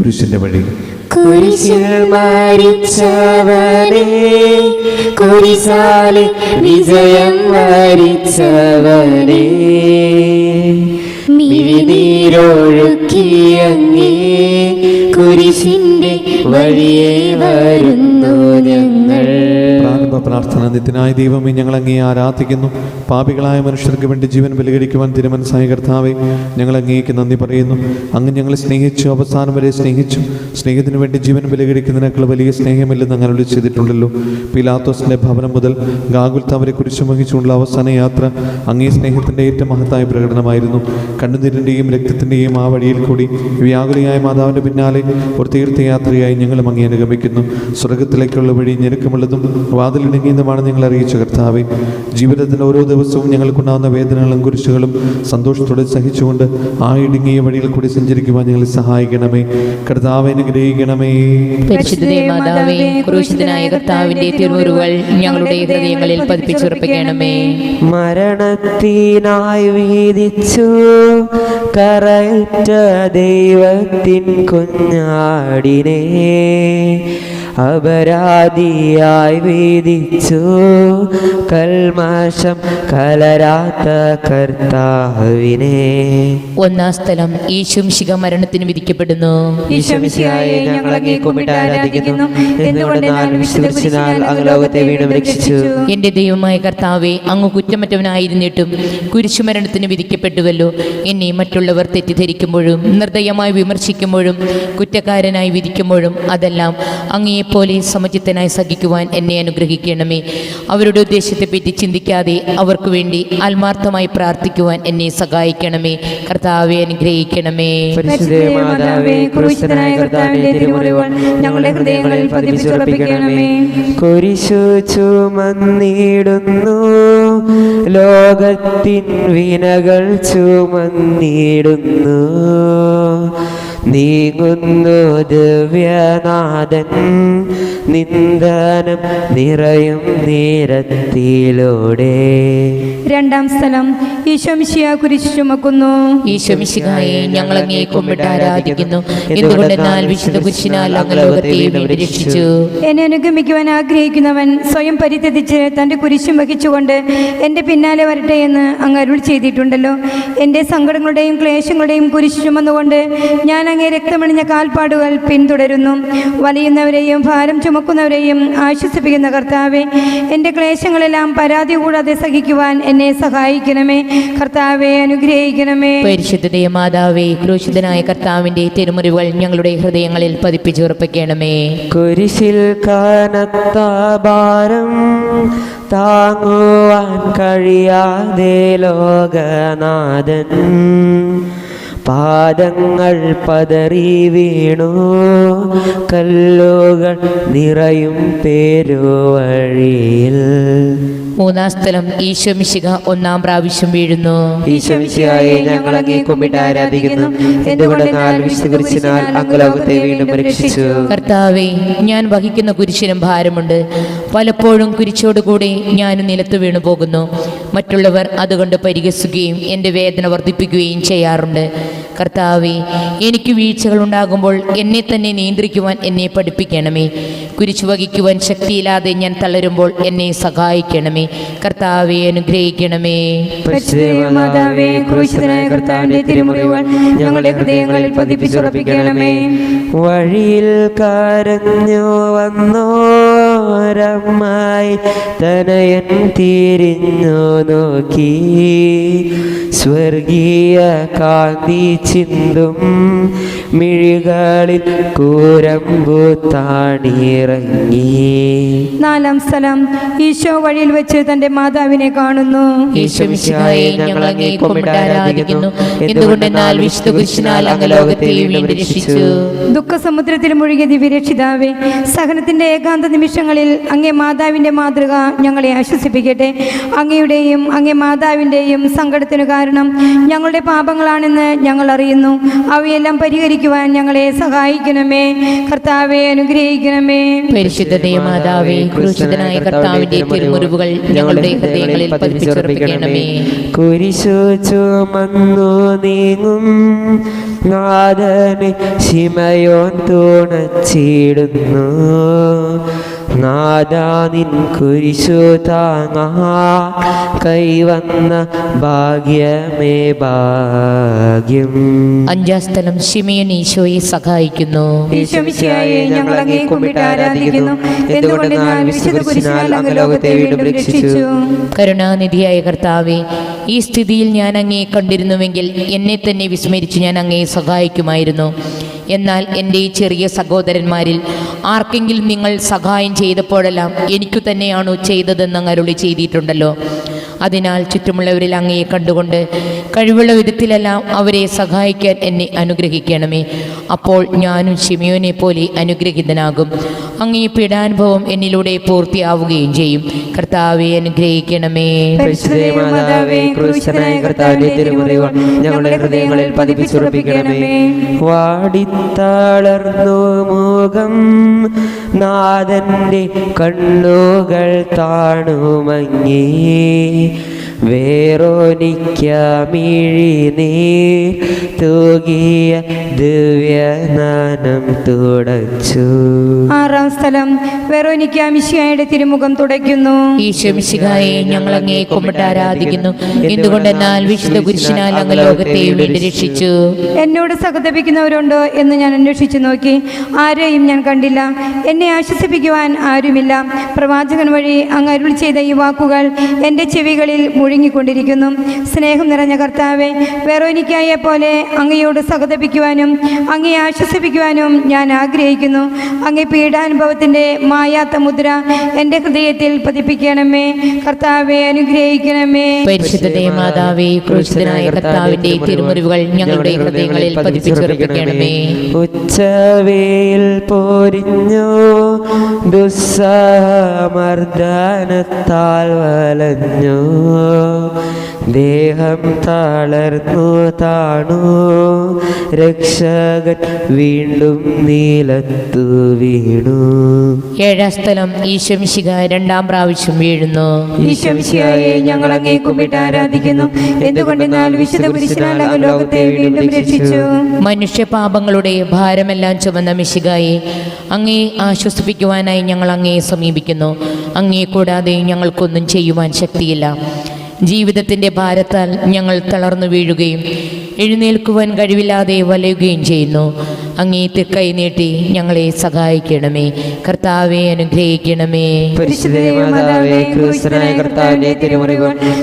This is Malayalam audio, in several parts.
കുരിശിന്റെ വഴി. കുരിശിൽ മരിച്ചവനെ കുരിശാലെ വിജയം വരിച്ചവനെ. മിഴിനീരൊഴുക്കിയങ്ങേ കുരിശിന്റെ വഴിയെ വരുന്നു ഞങ്ങൾ. പ്രാർത്ഥന നിത്യനായ ദൈവമേ ഞങ്ങൾ അങ്ങേ ആരാധിക്കുന്നു. പാപികളായ മനുഷ്യർക്ക് വേണ്ടി ജീവൻ ബലികടിക്കുവാൻ തിരുമനസായ കർത്താവെ ഞങ്ങൾ അങ്ങേക്ക് നന്ദി പറയുന്നു. അങ്ങ് ഞങ്ങളെ സ്നേഹിച്ചു അവസാനം വരെ സ്നേഹിച്ചു. സ്നേഹത്തിന് വേണ്ടി ജീവൻ ബലികരിക്കുന്നതിനേക്കാൾ വലിയ സ്നേഹമില്ലെന്ന് അങ്ങനെ വിളിച്ച് ചെയ്തിട്ടുണ്ടല്ലോ. പിലാത്തോസിന്റെ ഭവനം മുതൽ ഗാഗുൽത്താവരെ കുരിശു വഹിച്ചുകൊണ്ടുള്ള അവസാന യാത്ര അങ്ങേ സ്നേഹത്തിന്റെ ഏറ്റവും മഹത്തായ പ്രകടനമായിരുന്നു. കണ്ണുനീരിന്റെയും രക്തത്തിന്റെയും ആ വഴിയിൽ കൂടി വ്യാകുലിയായ മാതാവിന്റെ പിന്നാലെ ഒരു തീർത്ഥയാത്രയായി ഞങ്ങളും അങ്ങേ അനുഗമിക്കുന്നു. സ്വർഗത്തിലേക്കുള്ള വഴി ഞെരുക്കമുള്ളതും വാതിലിടുങ്ങിയതുമാണ് ഞങ്ങൾ അറിയിച്ച കർത്താവെ. ജീവിതത്തിന്റെ ഓരോ ദിവസവും ഞങ്ങൾക്കുണ്ടാകുന്ന വേദനകളും കുരിശുകളും സന്തോഷത്തോടെ സഹിച്ചുകൊണ്ട് ആ ഇടുങ്ങിയ വഴിയിൽ കൂടി സഞ്ചരിക്കുവാൻ ഞങ്ങളെ സഹായിക്കണമേ. കർത്താവെ അനുഗ്രഹിക്കണമേ. മാതാവേ ക്രൂശിതനായ കർത്താവിന്റെ തിരുമുറുകൾ ഞങ്ങളുടെ ഹൃദയങ്ങളിൽ പതിപ്പിച്ചുറപ്പിക്കണമേ. മരണത്തിനായി വീതിച്ചു കറയറ്റ ദൈവത്തിൻ ஆடினே അപരാധിയായി വീതിച്ചു. കൽമാശം കലരാത്ത കർത്താവിനെ. ഒന്നാം സ്ഥലം ഈശുംശിക മരണത്തിന് വിധിക്കപ്പെടുന്നു. അങ്ങേ അങ്ങ് എന്റെ ദൈവമായ കർത്താവെ അങ്ങ് കുറ്റമറ്റവനായിരുന്നിട്ടും കുരിശുമരണത്തിന് വിധിക്കപ്പെട്ടുവല്ലോ. എന്നെ മറ്റുള്ളവർ തെറ്റിദ്ധരിക്കുമ്പോഴും നിർദ്ദയമായി വിമർശിക്കുമ്പോഴും കുറ്റക്കാരനായി വിധിക്കുമ്പോഴും അതെല്ലാം അങ്ങയെപ്പോലെ സമചിത്തനായി സഹിക്കുവാൻ എന്നെ അനുഗ്രഹിക്കണമേ. അവരുടെ ഉദ്ദേശത്തെപ്പറ്റി ചിന്തിക്കാതെ അവർക്ക് വേണ്ടി ആത്മാർത്ഥമായി പ്രാർത്ഥിക്കുവാൻ എന്നെ സഹായിക്കണമേ. കർത്താവെ അനുഗ്രഹിക്കണമേ. ഞങ്ങളുടെ ചുമന്നിടുന്നു. ലോകത്തിൻ വിനകൾ ചുമന്നിടുന്നു. നീങ്ങുന്നു ദിവ്യനാഥൻ നിന്ദനം നിറയും നീരത്തിലൂടെ. രണ്ടാം സ്ഥലം ഈശോമിശിയ കുരിശ് ചുമക്കുന്നു. ഈശോമിശിഹായെ ഞങ്ങൾ അങ്ങേ കുമ്പിട്ട് ആരാധിക്കുന്നു. എന്തുകൊണ്ടെന്നാൽ വിശുദ്ധ കുരിശിനാൽ അങ്ങ് ലോകത്തെ രക്ഷിച്ചു. എന്നെ അനുഗമിക്കുവാൻ ആഗ്രഹിക്കുന്നവൻ സ്വയം പരിത്യജിച്ച് തന്റെ കുരിശും വഹിച്ചുകൊണ്ട് എന്റെ പിന്നാലെ വരട്ടെ എന്ന് അങ്ങ് അരുൾ ചെയ്തിട്ടുണ്ടല്ലോ. എന്റെ സങ്കടങ്ങളുടെയും ക്ലേശങ്ങളുടെയും കുരിശ് ചുമന്നുകൊണ്ട് ഞാൻ അങ്ങേ രക്തമണിഞ്ഞ കാൽപ്പാടുകൾ പിന്തുടരുന്നു. വലിയുന്നവരെയും ഭാരം ചുമക്കുന്നവരെയും ആശ്വസിപ്പിക്കുന്ന കർത്താവെ എന്റെ ക്ലേശങ്ങളെല്ലാം പരാതി കൂടാതെ സഹിക്കുവാൻ എന്നെ സഹായിക്കണമേ. കർത്താവെ അനുഗ്രഹിക്കണമേ. പരിശുദ്ധതയ മാതാവേ ക്രൂശിതനായ കർത്താവിന്റെ തിരുമുറിവുകൾ ഞങ്ങളുടെ ഹൃദയങ്ങളിൽ പതിപ്പിച്ചുറപ്പിക്കണമേ കുരിശിൽ കനത്ത ഭാരം താങ്ങുവാൻ കഴിയാതെ ലോകനാഥൻ. പാദങ്ങൾ പതറി വീണു. കല്ലുകൾ നിറയും പേരുവഴിയിൽ. മൂന്നാം സ്ഥലം ഈശ്വമിശിക ഒന്നാം പ്രാവശ്യം വീഴുന്നു. ഈശ്വമിശികായെ ഞങ്ങൾ അങ്ങേ കുമ്പിട്ട് ആരാധിക്കുന്നു. എന്റെ കൂടെ അങ്ങ് ലോകത്തെ വീണ്ടും രക്ഷിച്ചു. കർത്താവെ ഞാൻ വഹിക്കുന്ന കുരിശിനും ഭാരമുണ്ട്. പലപ്പോഴും കുരിശോടുകൂടി ഞാൻ നിലത്ത് വീണു പോകുന്നു. മറ്റുള്ളവർ അതുകൊണ്ട് പരിഹസിക്കുകയും എന്റെ വേദന വർദ്ധിപ്പിക്കുകയും ചെയ്യാറുണ്ട്. കർത്താവെ എനിക്ക് വീഴ്ചകൾ ഉണ്ടാകുമ്പോൾ എന്നെ തന്നെ നിയന്ത്രിക്കുവാൻ എന്നെ പഠിപ്പിക്കണമേ. കുരിശു വഹിക്കുവാൻ ശക്തിയില്ലാതെ ഞാൻ തളരുമ്പോൾ എന്നെ സഹായിക്കണമേ. കർത്താവെ അനുഗ്രഹിക്കണമേ. മാതാവേ ക്രൂശിതനായ കർത്താവിന്റെ തിരുമുറിവുകൾ ഞങ്ങളുടെ ഹൃദയങ്ങളിൽ പതിപ്പിച്ചുറപ്പിക്കണമേ. വഴിയിൽ കരഞ്ഞു വന്നോരമായി തനയൻ തിരിഞ്ഞു നോക്കി. സ്വർഗീയ കാന്തി ചിന്തും മിഴികളിൽ കൂരമ്പു താണിറങ്ങി. നാലാം സ്ഥലം ഈശോ വഴിയിൽ വെച്ച് തന്റെ മാതാവിനെ കാണുന്നു. ഞങ്ങൾ അങ്ങേ കുമ്പിട്ട് ആരാധിക്കുന്നു. എന്തുകൊണ്ടെന്നാൽ വിശുദ്ധ കുരിശിനാൽ അങ്ങ് ലോകത്തെ വീണ്ടും രക്ഷിച്ചു. ദുഃഖസമുദ്രത്തിൽ മുഴുകിയ ദിവ്യരക്ഷിതാവേ സഹനത്തിന്റെ ഏകാന്ത നിമിഷങ്ങളിൽ അങ്ങേ മാതാവിന്റെ മാതൃക ഞങ്ങളെ ആശ്വസിപ്പിക്കട്ടെ. അങ്ങയുടെയും അങ്ങേ മാതാവിന്റെയും സങ്കടത്തിനു കാരണം ഞങ്ങളുടെ പാപങ്ങളാണെന്ന് ഞങ്ങൾ അറിയുന്നു. അവയെല്ലാം പരിഹരിക്കുവാൻ ഞങ്ങളെ സഹായിക്കണമേ. കർത്താവെ അനുഗ്രഹിക്കണമേ. പരിശുദ്ധ ദേവമാതാവേ ക്രൂശിതനായ കർത്താവിന്റെ തിരുമുറിവുകൾ ഞങ്ങളുടെ ഹൃദയങ്ങളിൽ പതിപ്പിച്ചുറപ്പിക്കണമേ കുരിശു ചുമന്നു നീങ്ങും. നാദനെ ശിമയോൻ തുണച്ചിടുന്നു. നാദാ നിൻ കുരിശു താങ്ങാ. കൈവന്ന ഭാഗ്യമേ ഭാഗ്യം. അഞ്ചാം സ്ഥലം ഷിമിയൻ ഈശോയെ സഹായിക്കുന്നു. ഈശോമിശിഹായെ ഞങ്ങൾ അങ്ങേ കുമ്പിട്ട് ആരാധിക്കുന്നു. എന്തുകൊണ്ടെന്നാൽ വിശുദ്ധ കുരിശിനാൽ അങ്ങ് ലോകത്തെ വീണ്ടും രക്ഷിച്ചു? കരുണാനിധിയായ കർത്താവെ ഈ സ്ഥിതിയിൽ ഞാൻ അങ്ങേ കണ്ടിരുന്നുവെങ്കിൽ എന്നെ തന്നെ വിസ്മരിച്ച് ഞാൻ അങ്ങേ സഹായിക്കുമായിരുന്നു. എന്നാൽ എന്റെ ഈ ചെറിയ സഹോദരന്മാരിൽ ആർക്കെങ്കിലും നിങ്ങൾ സഹായം ചെയ്തപ്പോഴെല്ലാം എനിക്കു തന്നെയാണോ ചെയ്തതെന്ന് അരുളി ചെയ്തിട്ടുണ്ടല്ലോ. അതിനാൽ ചുറ്റുമുള്ളവരിൽ അങ്ങയെ കണ്ടുകൊണ്ട് കഴിവുള്ള വിധത്തിലെല്ലാം അവരെ സഹായിക്കാൻ എന്നെ അനുഗ്രഹിക്കണമേ. അപ്പോൾ ഞാനും ഷിമിയോനെ പോലെ അനുഗ്രഹിതനാകും. അങ്ങേ പീഡാനുഭവം എന്നിലൂടെ പൂർത്തിയാവുകയും ചെയ്യും. കർത്താവെ അനുഗ്രഹിക്കണമേ. ഞങ്ങളുടെ ഹൃദയങ്ങളിൽ മുഖം നാഥന്റെ കണ്ണുകൾ താണുമങ്ങി. വേറോനിക്കമിഴി നീ തൂകിയ ദിവ്യനാനം തുടച്ചു. ആറാം സ്ഥലം വെറോനിക്ക മിശിഹായുടെ തിരുമുഖം തുടയ്ക്കുന്നു. ഈശ്വമിശിഹായെ ഞങ്ങൾ അങ്ങേ കൊമ്പിട്ട് ആരാധിക്കുന്നു. എന്തുകൊണ്ടെന്നാൽ വിശുദ്ധ കുരിശിനാൽ അങ്ങ് ലോകത്തെ വീണ്ടും രക്ഷിച്ചു? എന്നോട് സഹതപിക്കുന്നവരുണ്ടോ എന്ന് ഞാൻ അന്വേഷിച്ചു നോക്കി. ആരെയും ഞാൻ കണ്ടില്ല. എന്നെ ആശ്വസിപ്പിക്കുവാൻ ആരുമില്ല. പ്രവാചകൻ വഴി അങ്ങ് അരുൾ ചെയ്ത ഈ വാക്കുകൾ എന്റെ ചെവികളിൽ മുഴുങ്ങിക്കൊണ്ടിരിക്കുന്നു സ്നേഹം നിറഞ്ഞ കർത്താവെ വെറോനിക്കായെ പോലെ അങ്ങയോട് സഹതപിക്കുവാനും അങ്ങയെ ആശ്വസിപ്പിക്കുവാനും ഞാൻ ആഗ്രഹിക്കുന്നു. അങ്ങേ പീഡാനുഭവത്തിന്റെ മായാത്ത മുദ്ര എന്റെ ഹൃദയത്തിൽ പതിപ്പിക്കണമേ. കർത്താവെ അനുഗ്രഹിക്കണമേ. പരിശുദ്ധ മാതാവേ ക്രൂശിതനായ കർത്താവിന്റെ തിരുമുറിവുകൾ ഞങ്ങളുടെ ഹൃദയങ്ങളിൽ പതിപ്പിച്ചുറപ്പിക്കണമേ. ഉച്ചവേൽ പോരിഞ്ഞു ദുസ്സമർദ്ദനത്താൽ വലഞ്ഞു. ദേഹം തളർന്നു താണു. രക്ഷകൻ വീണ്ടും നീലത്തു വീണു. ഏഴാം സ്ഥലം ഈശ്വമിശിക രണ്ടാം പ്രാവശ്യം വീഴുന്നു. ഈശ്വമിശിഹായെ ഞങ്ങൾ അങ്ങേ കുമ്പിട്ട് ആരാധിക്കുന്നു. എന്തുകൊണ്ടെന്നാൽ വിശുദ്ധ അങ്ങ് ലോകത്തെ വീണ്ടും രക്ഷിച്ചു. മനുഷ്യപാപങ്ങളുടെ ഭാരമെല്ലാം ചുമന്ന മിശികായെ അങ്ങേ ആശ്വസിപ്പിക്കുവാനായി ഞങ്ങൾ അങ്ങേ സമീപിക്കുന്നു. അങ്ങേ കൂടാതെ ഞങ്ങൾക്കൊന്നും ചെയ്യുവാൻ ശക്തിയില്ല. ജീവിതത്തിന്റെ ഭാരത്താൽ ഞങ്ങൾ തളർന്നു വീഴുകയും എഴുന്നേൽക്കുവാൻ കഴിവില്ലാതെ വലയുകയും ചെയ്യുന്നു. അങ്ങേ കൈനീട്ടി ഞങ്ങളെ സഹായിക്കണമേ. കർത്താവെ അനുഗ്രഹിക്കണമേ. കർത്താവിന്റെ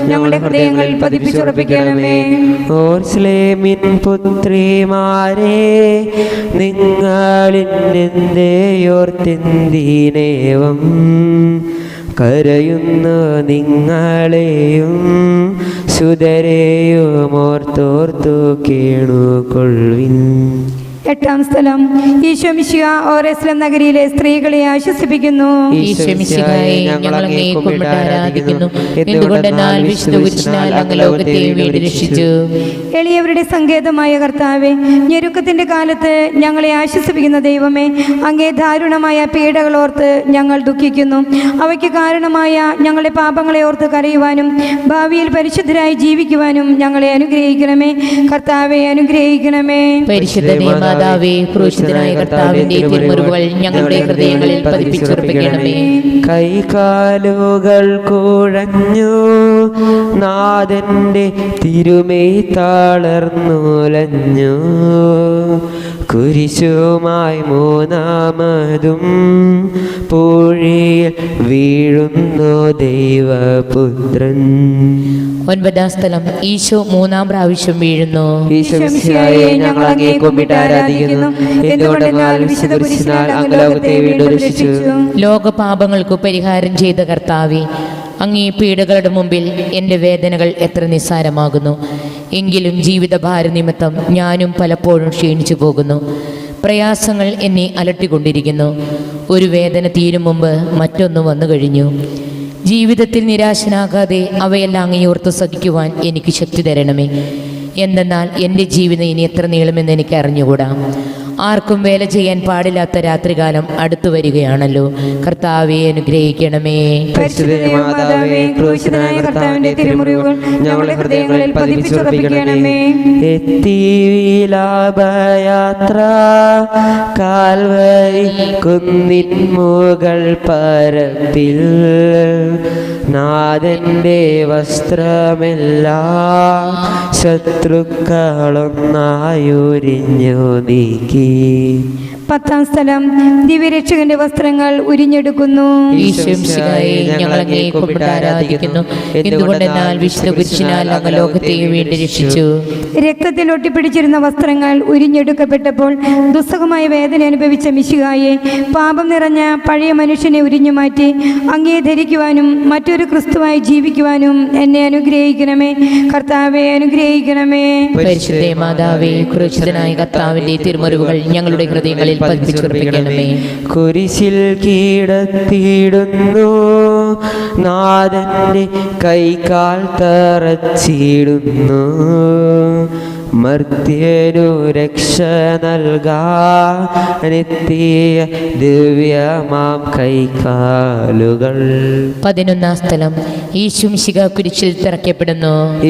ഞങ്ങളുടെ ഹൃദയങ്ങളിൽ പതിപ്പിച്ചുറപ്പിക്കണമേ. ഓർസ്ലേമിൻ പുത്രിമാരെ നിങ്ങളിന്നെന്തേയോർത്തിന്തീനേവം കരയുന്നു നിങ്ങളെയും. സുതരെയും ഓർത്തോർത്തു കേണുകൊള്ളിൻ എട്ടാം സ്ഥലം. ഈശോമിശിഹ ഓറേസ്ലം നഗരിയിലെ സ്ത്രീകളെ ആശ്വസിപ്പിക്കുന്നു. എളിയവരുടെ സങ്കേതമായ കർത്താവെ ഞെരുക്കത്തിന്റെ കാലത്ത് ഞങ്ങളെ ആശ്വസിപ്പിക്കുന്ന ദൈവമേ അങ്ങേ ദാരുണമായ പീഡകൾ ഓർത്ത് ഞങ്ങൾ ദുഃഖിക്കുന്നു. അവയ്ക്ക് കാരണമായ ഞങ്ങളുടെ പാപങ്ങളെ ഓർത്ത് കരയുവാനും ഭാവിയിൽ പരിശുദ്ധരായി ജീവിക്കുവാനും ഞങ്ങളെ അനുഗ്രഹിക്കണമേ. കർത്താവെ അനുഗ്രഹിക്കണമേ. പരിശുദ്ധ മാതാവേ ക്രൂശിതനായ കർത്താവിന്റെ തിരുമുറിവുകൾ ഞങ്ങളുടെ ഹൃദയങ്ങളിൽ പതിപ്പിച്ചുറപ്പിക്കണമേ. കൈകാലുകൾ കുഴഞ്ഞു. നാഥന്റെ തിരുമേ തളർന്നുലഞ്ഞു. കുരിശുമായി മൂന്നാമതും പൂഴിയിൽ വീഴുന്നു ദൈവപുത്രൻ. ഒൻപതാം സ്ഥലം ഈശോ മൂന്നാം പ്രാവശ്യം വീഴുന്നു. ഞങ്ങൾ അങ്ങേ കുമ്പിട്ട് ആരാധിക്കുന്നു. എന്തുകൊണ്ടെന്നാൽ വീണ്ടും രക്ഷിച്ചു. ലോകപാപങ്ങൾക്ക് പരിഹാരം ചെയ്ത കർത്താവെ അങ്ങേ പീഡകളുടെ മുമ്പിൽ എന്റെ വേദനകൾ എത്ര നിസ്സാരമാകുന്നു. എങ്കിലും ജീവിതഭാര നിമിത്തം ഞാനും പലപ്പോഴും ക്ഷീണിച്ചു പോകുന്നു. പ്രയാസങ്ങൾ എന്നെ അലട്ടിക്കൊണ്ടിരിക്കുന്നു. ഒരു വേദന തീരും മുമ്പ് മറ്റൊന്ന് വന്നു കഴിഞ്ഞു. ജീവിതത്തിൽ നിരാശനാകാതെ അവയെല്ലാം അങ്ങയോർത്ത് സഹിക്കുവാൻ എനിക്ക് ശക്തി തരണമേ. എന്തെന്നാൽ എന്റെ ജീവിതം ഇനി എത്ര നീളുമെന്ന് എനിക്ക് അറിഞ്ഞുകൂടാ ആർക്കും വേല ചെയ്യാൻ പാടില്ലാത്ത രാത്രികാലം അടുത്തു വരികയാണല്ലോ. കർത്താവെ അനുഗ്രഹിക്കണമേ. പരിശുദ്ധ മാതാവേ ക്രൂശിതനായ കർത്താവിന്റെ തിരുമുറിവുകൾ ഞങ്ങളുടെ ഹൃദയങ്ങളിൽ പതിപ്പിച്ചുറപ്പിക്കണമേ. കാൽവരി കുന്നിൻ മുകൾ പരപ്പിൽ നാഥന്റെ വസ്ത്രമെല്ലാം ശത്രുക്കളൊന്നായുരിഞ്ഞു നീക്കി. പത്താം സ്ഥലം. ദിവ്യരക്ഷകന്റെ വസ്ത്രങ്ങൾ ഉരിഞ്ഞെടുക്കുന്നു. ഈശ്വംശികായെ ഞങ്ങൾ അങ്ങേ കുമ്പിട്ട് ആരാധിക്കുന്നു. എന്തുകൊണ്ടെന്നാൽ വിശുദ്ധ കുരിശിനാൽ അങ്ങ് ലോകത്തെ വീണ്ടും രക്ഷിച്ചു. രക്തത്തിൽ ഒട്ടിപ്പിടിച്ചിരുന്ന വസ്ത്രങ്ങൾ ഉരിഞ്ഞെടുക്കപ്പെട്ടപ്പോൾ ദുസ്സഹമായ വേദന അനുഭവിച്ച മിശുകായെ പാപം നിറഞ്ഞ പഴയ മനുഷ്യനെ ഉരിഞ്ഞു മാറ്റി അങ്ങേ ധരിക്കുവാനും മറ്റൊരു ക്രിസ്തുവായി ജീവിക്കുവാനും എന്നെ അനുഗ്രഹിക്കണമേ. കർത്താവെ അനുഗ്രഹിക്കണമേ. പരിശുദ്ധ മാതാവേ ക്രൂശിതനായ കർത്താവിന്റെ തിരുമുറിവുകൾ ഞങ്ങളുടെ ഹൃദയങ്ങളിൽ പതിപ്പിച്ചുറപ്പിക്കണമേ കുരിശിൽ കീടത്തിയിടുന്നു. നാദന്റെ കൈകാൽ തറച്ചിടുന്നു. മർത്യനു രക്ഷ നൽകാ നിത്യ ദിവ്യമാം കൈകാലുകൾ. പതിനൊന്നാം സ്ഥലം. ഈ ശുംശിക കുരിശിൽ തിറക്കപ്പെടുന്നു.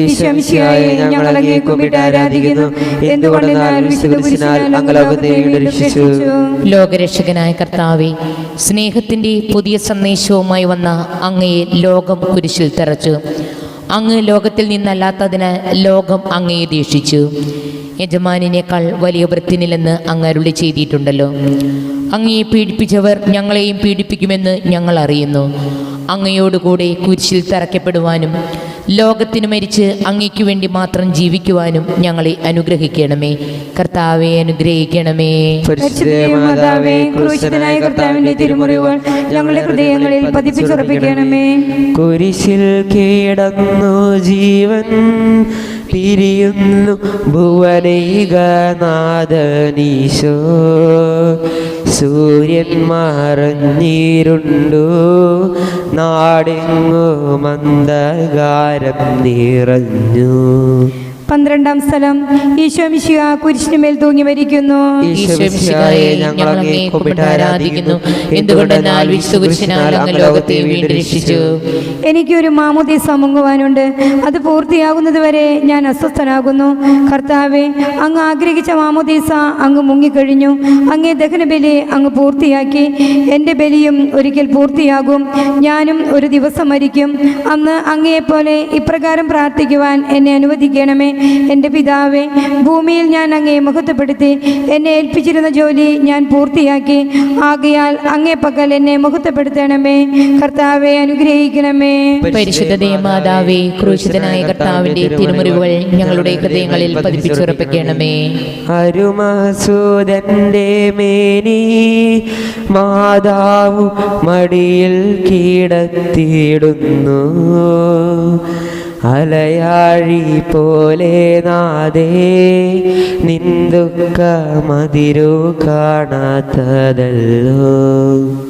ലോകരക്ഷകനായ കർത്താവെ സ്നേഹത്തിന്റെ പുതിയ സന്ദേശവുമായി വന്ന അങ്ങയെ ലോകം കുരിശിൽ തറച്ചു. അങ്ങ് ലോകത്തിൽ നിന്നല്ലാത്തതിന് ലോകം അങ്ങയെ ദീക്ഷിച്ചു യജമാനിനേക്കാൾ വലിയ വൃത്തിനില്ലെന്ന് അങ്ങ് അരുളി ചെയ്തിട്ടുണ്ടല്ലോ. അങ്ങയെ പീഡിപ്പിച്ചവർ ഞങ്ങളെയും പീഡിപ്പിക്കുമെന്ന് ഞങ്ങൾ അറിയുന്നു. അങ്ങയോടുകൂടെ കുരിശിൽ തറയ്ക്കപ്പെടുവാനും ലോകത്തിന് മരിച്ച് അങ്ങയ്ക്ക് വേണ്ടി മാത്രം ജീവിക്കുവാനും ഞങ്ങളെ അനുഗ്രഹിക്കണമേ. കർത്താവെ അനുഗ്രഹിക്കണമേ. കർത്താവിന്റെ തിരുമുറിവുകൾ ഞങ്ങളുടെ ഹൃദയങ്ങളിൽ പതിപ്പിച്ചുറപ്പിക്കണമേ കുരിശിൽ കീടന്നു ജീവൻ പിരിയുന്നു ഭുവനൈകനാഥനീശോ സൂര്യൻ മറഞ്ഞിരുണ്ടു. നാടെങ്ങു മന്ദകാരം നിറഞ്ഞു. പന്ത്രണ്ടാം സ്ഥലം. ഈശോ മിശിഹ കുരിശിനുമേൽ തൂങ്ങി മരിക്കുന്നു. ആരാധിക്കുന്നു. എന്തുകൊണ്ടെന്നാൽ വിശുദ്ധ കുരിശിനാൽ അങ്ങ് ലോകത്തെ വീണ്ടും രക്ഷിച്ചു. എനിക്കൊരു മാമോദി മുങ്ങുവാനുണ്ട് അത് പൂർത്തിയാകുന്നത് വരെ ഞാൻ അസ്വസ്ഥനാകുന്നു. കർത്താവെ അങ്ങ് ആഗ്രഹിച്ച മാമോദീസ അങ്ങ് മുങ്ങിക്കഴിഞ്ഞു. അങ്ങേ ദഹനബലി അങ്ങ് പൂർത്തിയാക്കി. എന്റെ ബലിയും ഒരിക്കൽ പൂർത്തിയാകും. ഞാനും ഒരു ദിവസം മരിക്കും. അന്ന് അങ്ങയെപ്പോലെ ഇപ്രകാരം പ്രാർത്ഥിക്കുവാൻ എന്നെ അനുവദിക്കണമേ. എന്റെ പിതാവെ ഭൂമിയിൽ ഞാൻ അങ്ങയെ മഹത്വപ്പെടുത്തി എന്നെ ഏൽപ്പിച്ചിരുന്ന ജോലി ഞാൻ പൂർത്തിയാക്കി. ആകയാൽ അങ്ങേ പകൽ എന്നെ മഹത്വപ്പെടുത്തണമേ കർത്താവെ അനുഗ്രഹിക്കണമേ. പരിശുദ്ധ ദേവമാതാവേ ക്രൂശിതനായ കർത്താവിന്റെ തിരുമുറിവുകൾ ഞങ്ങളുടെ ഹൃദയങ്ങളിൽ പതിപ്പിച്ചുറപ്പിക്കണമേ. അരുമസൂദന്റെ മേനി മാതാവു മടിയിൽ കീടത്തിയിടുന്നു. അലയാഴി പോലെ നാദേ നിന്ദുക്ക മതിരു കാണാത്തതല്ലോ.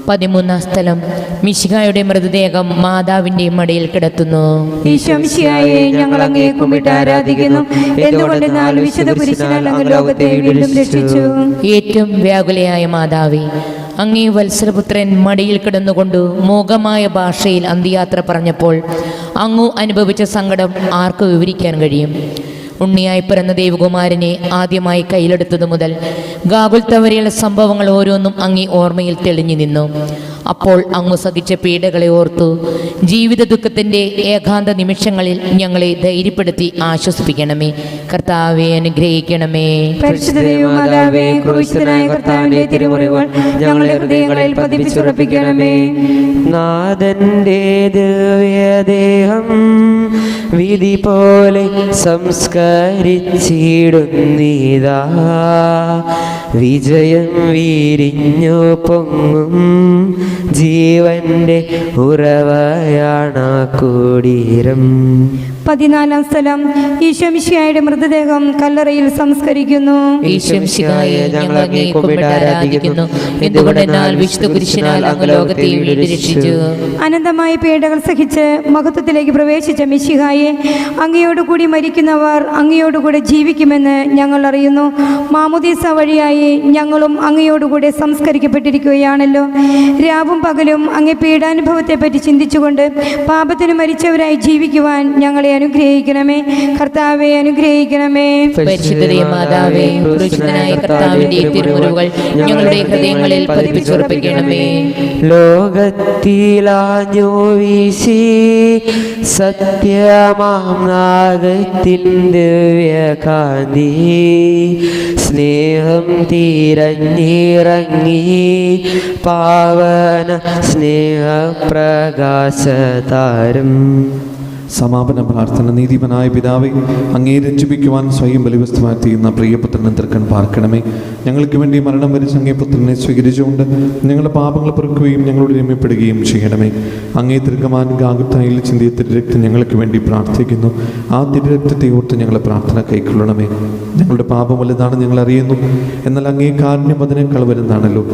പതിമൂന്നാം സ്ഥലം. മിശികായുടെ മൃതദേഹം മാതാവിന്റെ മടിയിൽ കിടത്തുന്നു. ഈശോമിശിയായെ ഞങ്ങൾ അങ്ങേ കുമ്പിട്ട് ആരാധിക്കുന്നു. എന്തുകൊണ്ടെന്നാൽ വിശുദ്ധ പുരുഷനാൽ അങ്ങ് ലോകത്തെ വീണ്ടും രക്ഷിച്ചു? ഏറ്റവും വ്യാകുലയായ മാതാവേ അങ്ങേ വത്സരപുത്രൻ മടിയിൽ കിടന്നുകൊണ്ട് മൂകമായ ഭാഷയിൽ അന്ത്യയാത്ര പറഞ്ഞപ്പോൾ അങ്ങു അനുഭവിച്ച സങ്കടം ആർക്ക് വിവരിക്കാൻ കഴിയും? ഉണ്ണിയായി പിറന്ന ദേവകുമാരനെ ആദ്യമായി കയ്യിലെടുത്തതു മുതൽ ഗാകുൽത്തവരെയുള്ള സംഭവങ്ങൾ ഓരോന്നും അങ്ങി ഓർമ്മയിൽ തെളിഞ്ഞു നിന്നു. അപ്പോൾ അങ്ങ് സഹിച്ച പീഡകളെ ഓർത്തു ജീവിത ദുഃഖത്തിന്റെ ഏകാന്ത നിമിഷങ്ങളിൽ ഞങ്ങളെ ധൈര്യപ്പെടുത്തി ആശ്വസിപ്പിക്കണമേ. കർത്താവെ അനുഗ്രഹിക്കണമേ. ഹൃദയങ്ങളിൽ വിധി പോലെ സംസ്കരിച്ചിടുന്നീതാ. വിജയം വീരിഞ്ഞു പൊങ്ങും ജീവന്റെ ഉറവയാണ് കുടീരം. പതിനാലാം സ്ഥലം. ഈശ്വംശിയായുടെ മൃതദേഹം കല്ലറയിൽ സംസ്കരിക്കുന്നു. ഞങ്ങൾ അങ്ങേ കുമ്പിട്ട് ആരാധിക്കുന്നു എന്തുകൊണ്ടെന്നാൽ വിശുദ്ധ കുരിശിനാൽ അങ്ങ് ലോകത്തെ വീണ്ടും രക്ഷിച്ചു? അനന്തമായ പേടകൾ സഹിച്ച് മഹത്വത്തിലേക്ക് പ്രവേശിച്ച മിശിഹായെ അങ്ങയോടുകൂടി മരിക്കുന്നവർ അങ്ങയോടുകൂടെ ജീവിക്കുമെന്ന് ഞങ്ങൾ അറിയുന്നു. മാമുദീസ വഴിയായി ഞങ്ങളും അങ്ങയോടുകൂടെ സംസ്കരിക്കപ്പെട്ടിരിക്കുകയാണല്ലോ. രാവും പകലും അങ്ങേ പീഡാനുഭവത്തെപ്പറ്റി ചിന്തിച്ചുകൊണ്ട് പാപത്തിന് മരിച്ചവരായി ജീവിക്കുവാൻ ഞങ്ങളെ അനുഗ്രഹിക്കണമേ. കർത്താവെ അനുഗ്രഹിക്കണമേ. മാതാവേ കർത്താവിന്റെ തിരുമുറിവുകൾ ഞങ്ങളുടെ ഹൃദയങ്ങളിൽ പതിപ്പിച്ചുറപ്പിക്കണമേ. ലോകത്തിലാഞ്ഞു വീശി സത്യമാം നാഗത്തിന്റെ കാന്തി സ്നേഹം തീരഞ്ഞിറങ്ങി പാവന സ്നേഹപ്രകാശതാരം. സമാപന പ്രാർത്ഥന. നീതിപനായ പിതാവെ അങ്ങേ രഞ്ജിപ്പിക്കുവാൻ സ്വയം ബലിവസ്തമായി തീരുന്ന പ്രിയപുത്രനെ തീർക്കാൻ പാർക്കണമേ. ഞങ്ങൾക്ക് വേണ്ടി മരണം വരിച്ച അങ്ങേ പുത്രനെ സ്വീകരിച്ചുകൊണ്ട് ഞങ്ങളുടെ പാപങ്ങൾ പൊറുക്കുകയും ഞങ്ങളോട് രമ്യപ്പെടുകയും ചെയ്യണമേ. അങ്ങേ തിരുക്കമാൻ ഗാഗുത്തായിൽ ചിന്തിയ തിരുരക്തം ഞങ്ങൾക്ക് വേണ്ടി പ്രാർത്ഥിക്കുന്നു. ആ തിരുരക്തത്തെ ഓർത്ത് ഞങ്ങളെ പ്രാർത്ഥന കൈക്കൊള്ളണമേ. ഞങ്ങളുടെ പാപം വലുതാണ് ഞങ്ങൾ അറിയുന്നു. എന്നാൽ അങ്ങേ കാരുണ്യം അതിനേക്കാൾ വലുതാണല്ലോ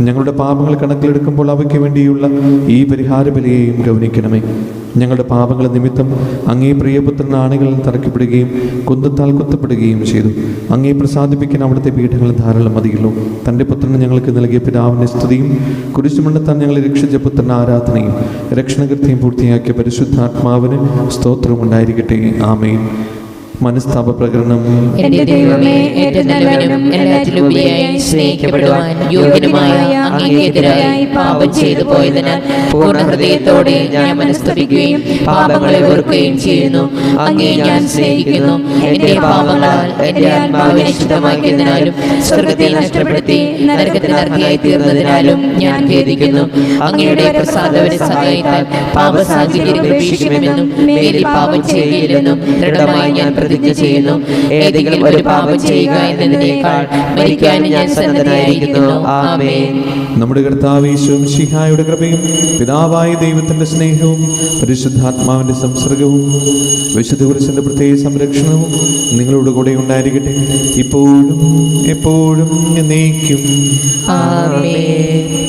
ഞങ്ങളുടെ പാപങ്ങൾ കണക്കിലെടുക്കുമ്പോൾ അവയ്ക്ക് വേണ്ടിയുള്ള ഈ പരിഹാര ബലിയെയും ഗൗനിക്കണമേ. ഞങ്ങളുടെ പാപങ്ങളെ നിമിത്തം അങ്ങേ പ്രിയപുത്രൻ ആണികളിൽ തറക്കപ്പെടുകയും കുന്തത്താൽ കുത്തപ്പെടുകയും ചെയ്തു. അങ്ങേ പ്രസാദിപ്പിക്കാൻ അവിടുത്തെ പീഠങ്ങൾ ധാരാളം മതിയല്ലോ. തന്റെ പുത്രന് ഞങ്ങൾക്ക് നൽകിയ പിതാവിന്റെ സ്തുതിയും കുരിശുമണ്ണത്താൻ ഞങ്ങളെ രക്ഷിച്ച പുത്രൻ ആരാധനയും രക്ഷണകൃത്യം പൂർത്തിയാക്കിയ പരിശുദ്ധാത്മാവിന് സ്തോത്രമുണ്ടായിരിക്കട്ടെ ആമേൻ. മനസ്താപ പ്രകടനം എന്റെ ദൈവമേ ഏറ്റവും നല്ലവനും എല്ലാറ്റിലുപരിയായി സ്നേഹിക്കപ്പെടുവാൻ യോഗ്യനുമായ അങ്ങേക്കെതിരായി പാപം ചെയ്തു പോയതിനാൽ പൂർണ ഹൃദയത്തോടെ ഞാൻ മനസ്തപിക്കുകയും പാപങ്ങളെ വെറുക്കുകയും ചെയ്യുന്നു. അങ്ങേ ഞാൻ സ്നേഹിക്കുന്നു. എന്റെ പാപങ്ങളാൽ എന്റെ ആത്മാവിനെ ശുദ്ധമാക്കിയതിനാലും സ്വർഗത്തെ നഷ്ടപ്പെടുത്തി നരകത്തിന് അർഹയായി തീർന്നതിനാലും ഞാൻ ഖേദിക്കുന്നു. അങ്ങയുടെ പ്രസാദവന സഹായിക്കാൻ പാപ സാഹചര്യം ഉപേക്ഷിക്കുമെന്നും മേലിൽ പാപം ചെയ്യില്ലെന്നും ദൃഢമായി ഞാൻ പ്രതിജ്ഞ ചെയ്യുന്നു. ഏതെങ്കിലും ഒരു പാപം ചെയ്യുക എന്നതിനേക്കാൾ മരിക്കാൻ ഞാൻ സന്നദ്ധനായിരിക്കുന്നു. ആമേ നമ്മുടെ കർത്താവ് ശിഹായുടെ കൃപയും പിതാവായ ദൈവത്തിന്റെ സ്നേഹവും പരിശുദ്ധാത്മാവിന്റെ സംസർഗവും വിശുദ്ധ കുരിശിന്റെ പ്രത്യേക സംരക്ഷണവും നിങ്ങളോട് കൂടെ ഉണ്ടായിരിക്കട്ടെ. ഇപ്പോഴും എപ്പോഴും എന്നേക്കും. ആമേൻ.